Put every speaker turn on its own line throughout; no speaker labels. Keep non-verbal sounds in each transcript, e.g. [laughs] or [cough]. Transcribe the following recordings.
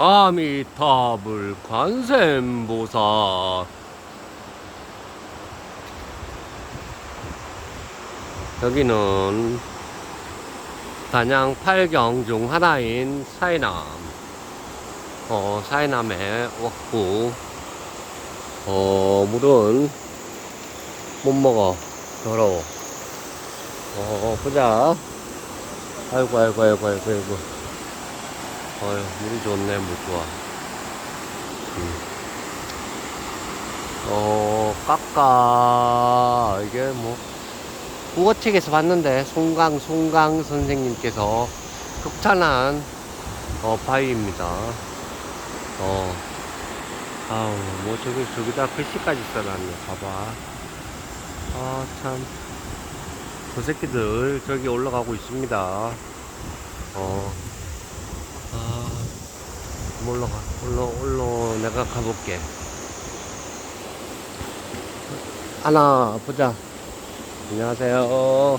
아미타불 관세음보살 여기는 단양 8경 중 하나인 사이남. 어, 사이남에 왔고 어, 물은 못 먹어. 더러워. 어, 보자. 아이고 아이고 아이고 아이고 아이고 어휴 물이 좋네 물 좋아. 음. 어 깎아. 이게 뭐 국어책에서 봤는데 송강 송강 선생님께서 극찬한 어 바위입니다. 어. 아우 뭐 저기 저기다 글씨까지 써놨네. 봐봐. 아 참. 저 새끼들 저기 올라가고 있습니다. 어. 아, 좀 올라가. 올라, 올라, 내가 가볼게. 하나, 보자. 안녕하세요.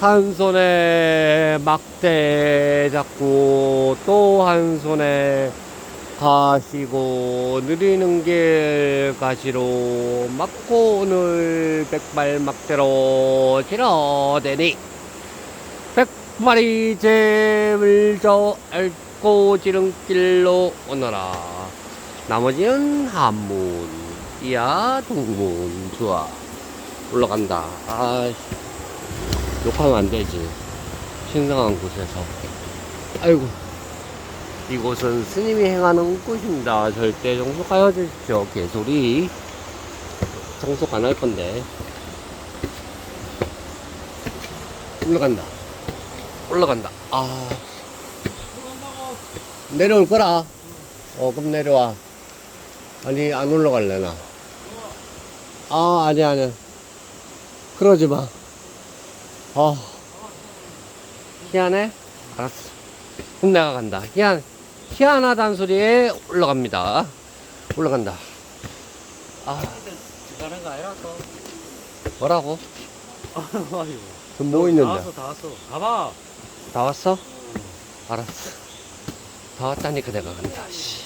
한 손에 막대 잡고, 또 한 손에 가시고, 느리는 길 가시로, 막고 오늘 백발 막대로 지러대니. 마리 잼을 저 앓고 지름길로 오너라. 나머지는 한문 이야 동문 좋아 올라간다. 아 욕하면 안 되지. 신성한 곳에서. 아이고. 이곳은 스님이 행하는 곳입니다. 절대 정속하여 주십시오. 개소리. 정속 안 할 건데. 올라간다 올라간다. 아. 내려올 거라. 어, 그럼 내려와. 아니, 안 올라갈래 나. 아, 아니, 아니. 그러지 마. 아. 희한해? 알았어. 그럼 내가 간다. 희한, 희한하단 소리에 올라갑니다. 올라간다. 아,
가는 거 아니라 또.
뭐라고? [laughs]
아이고.
지금 뭐 있는데?
다 왔어, 다 왔어. 가봐.
다 왔어? 알았어. 다 왔다니까 내가 간다. 씨.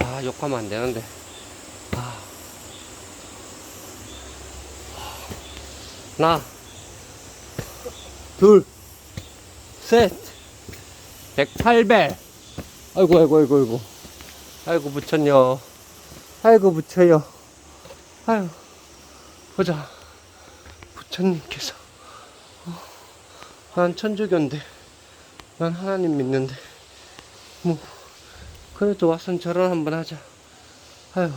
아, 욕하면 안 되는데. 아. 하나, 둘, 셋, 108배. 아이고, 아이고, 아이고, 아이고. 아이고, 부처녀. 아이고, 부처요. 아유, 보자. 부처님께서. 난 천주교인데 난 하나님 믿는데. 뭐 그래도 와선 절을 한번 하자. 아유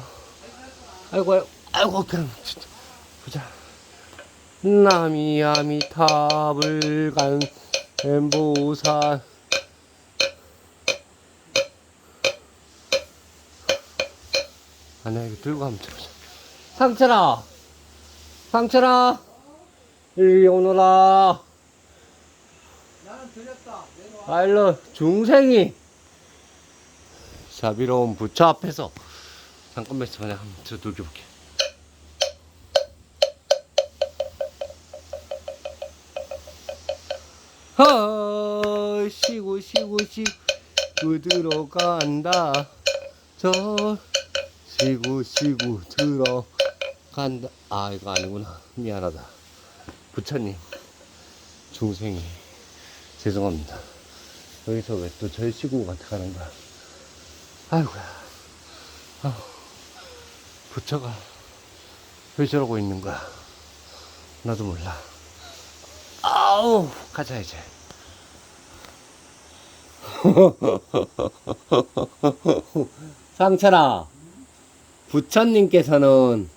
아이고 아이고 아이고 그냥 진짜. 보자. 나미아미타불 간 엠보살 아니야 이거 들고 가면 되자. 상철아! 상철아! 이리 오너라. 아일러 중생이. 자비로운 부처 앞에서 잠깐만 있어. 그냥 한번 저 돌려볼게. 어 쉬고 쉬고 쉬고 들어간다. 저 쉬고 쉬고 들어간다. 아 이거 아니구나. 미안하다. 부처님 중생이 죄송합니다. 여기서 왜 또 절시고 같아 가는 거야? 아이고야. 아우, 부처가 왜 저러고 있는 거야? 나도 몰라. 아우, 가자, 이제. [laughs] 상철아, 부처님께서는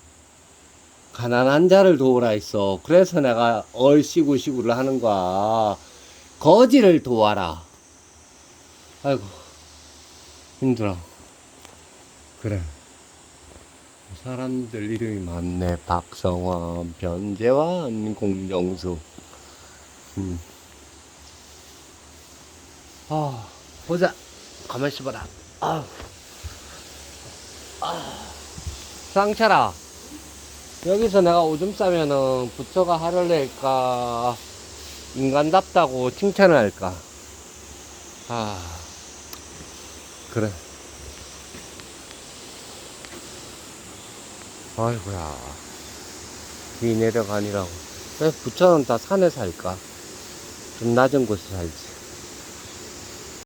가난한 자를 도우라 했어. 그래서 내가 얼씨구시구를 하는 거야. 거지를 도와라. 아이고, 힘들어. 그래. 사람들 이름이 많네. 박성환, 변재환, 공정수. 음. 아, 보자. 가만히 있어봐라. 아, 아. 상철아. 여기서 내가 오줌 싸면은 부처가 화를 낼까 인간답다고 칭찬을 할까 아, 그래. 아이고야. 비 내려가니라고. 왜 부처는 다 산에 살까? 좀 낮은 곳에 살지.